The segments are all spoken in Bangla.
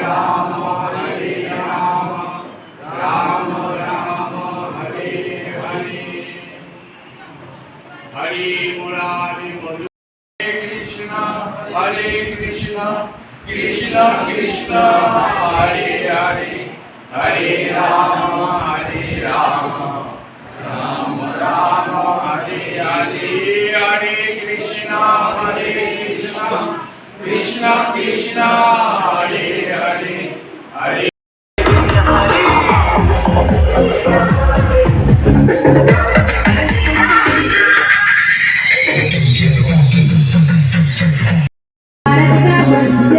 Ram Hare Ram Ram Ram Hare Hare Hare Murari Madhu Hare Krishna Hare Krishna Krishna Krishna Hare Hare Hare Ram Hare Ram Ram Ram Hare Hare Hare Krishna Hare Krishna Krishna Krishna Hare Hare Hare Thank you.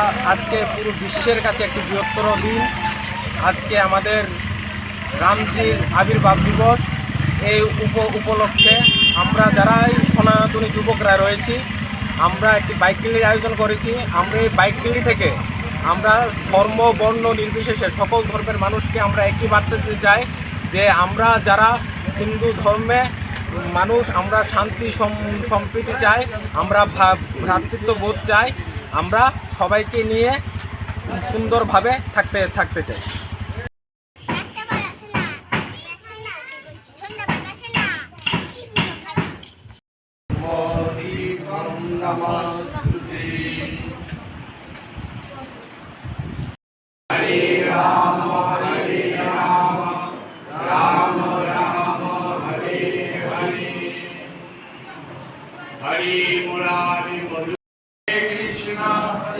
আজকে পুরো বিশ্বের কাছে একটি বৃহত্তর দিন। আজকে আমাদের রামজির আবির্ভাব দিবস এই উপ উপলক্ষে আমরা যারাই সনাতনী যুবকরা রয়েছি, আমরা একটি বাইক র্যালির আয়োজন করেছি। আমরা এই বাইক র্যালি থেকে আমরা ধর্ম, বর্ণ নির্বিশেষে সকল ধর্মের মানুষকে আমরা একই বার্তা দিতে চাই যে আমরা যারা হিন্দু ধর্মে মানুষ, আমরা শান্তি, সম- সম্প্রীতি চাই, আমরা ভা- ভ্রাতৃত্ববোধ চাই। আমরা সবাইকে নিয়ে সুন্দরভাবে থাকতে থাকতে চাই।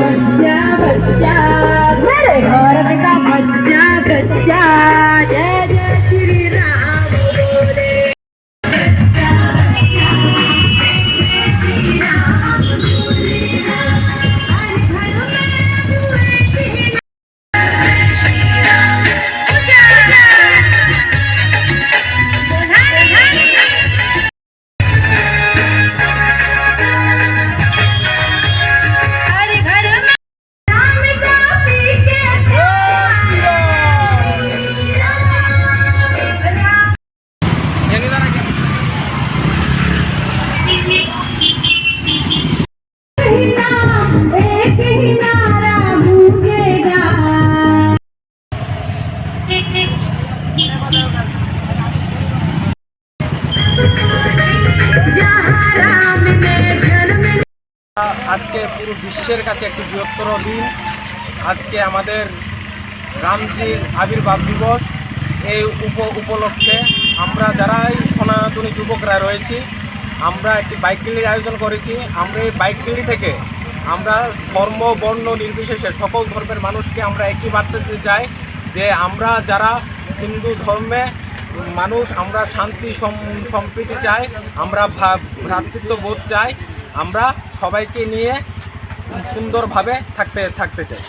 Yeah. আজকে পুরো বিশ্বের কাছে একটি বৃহত্তর দিন। আজকে আমাদের রামজির আবির্ভাব দিবস এই উপ উপলক্ষে আমরা যারাই সনাতনী যুবকরা রয়েছি, আমরা একটি বাইক র্যালির আয়োজন করেছি। আমরা এই বাইক র্যালি থেকে আমরা ধর্ম, বর্ণ নির্বিশেষে সকল ধর্মের মানুষকে আমরা একই বার্তা দিতে চাই যে আমরা যারা হিন্দু ধর্মে মানুষ, আমরা শান্তি, সম- সম্প্রীতি চাই, আমরা ভা- ভ্রাতৃত্ববোধ চাই। আমরা সবাইকে নিয়ে সুন্দরভাবে থাকতে থাকতে চাই।